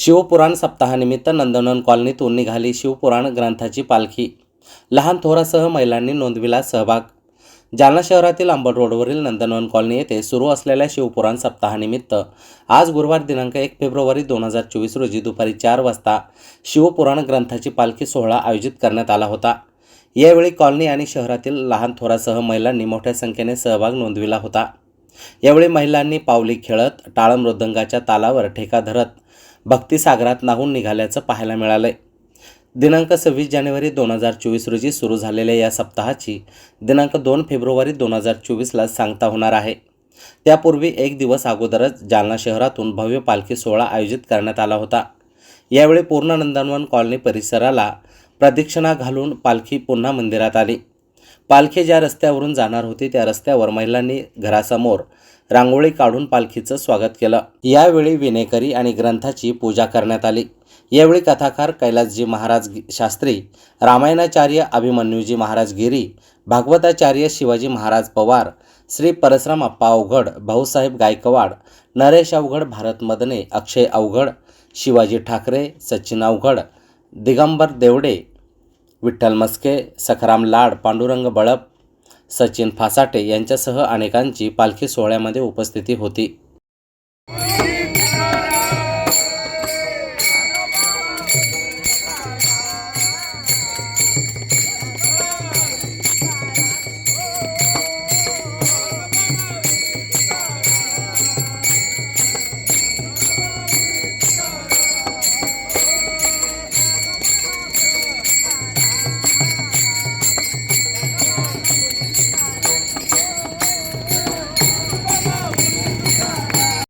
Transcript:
शिवपुराण सप्ताहानिमित्त नंदनवन कॉलनीतून निघाली शिवपुराण ग्रंथाची पालखी. लहान थोरासह महिलांनी नोंदविला सहभाग. जालना शहरातील अंबड रोडवरील नंदनवन कॉलनी येथे सुरू असलेल्या शिवपुराण सप्ताहानिमित्त आज गुरुवार दिनांक एक फेब्रुवारी दोन हजार चोवीस रोजी दुपारी चार वाजता शिवपुराण ग्रंथाची पालखी सोहळा आयोजित करण्यात आला होता. यावेळी कॉलनी आणि शहरातील लहान थोरासह महिलांनी मोठ्या संख्येने सहभाग नोंदविला होता. यावेळी महिलांनी पावली खेळत टाळ मृदंगाच्या तालावर ठेका धरत भक्तिसागरात नाहून निघाल्याचं पाहायला मिळालं आहे दिनांक सव्वीस जानेवारी दोन हजार चोवीस रोजी सुरू झालेल्या या सप्ताहाची दिनांक दोन फेब्रुवारी दोन हजार चोवीसला सांगता होणार आहे. त्यापूर्वी एक दिवस अगोदरच जालना शहरातून भव्य पालखी सोहळा आयोजित करण्यात आला होता. यावेळी पूर्ण नंदनवन कॉलनी परिसराला प्रदक्षिणा घालून पालखी पुन्हा मंदिरात आली. पालखी ज्या रस्त्यावरून जाणार होती त्या रस्त्यावर महिलांनी घरासमोर रांगोळी काढून पालखीचं स्वागत केलं. यावेळी विनेकरी आणि ग्रंथाची पूजा करण्यात आली. यावेळी कथाकार कैलासजी महाराज शास्त्री रामायणाचार्य अभिमन्यूजी महाराज गिरी भागवताचार्य शिवाजी महाराज पवार श्री परशुराम अप्पा अवघड भाऊसाहेब गायकवाड नरेश अवघड भारत मदने अक्षय अवघड शिवाजी ठाकरे सचिन अवघड दिगंबर देवडे विठ्ठल मस्के सखाराम लाड पांडुरंग बळप सचिन फासाटे यांच्यासह अनेकांची पालखी सोहळ्यामध्ये उपस्थिती होती.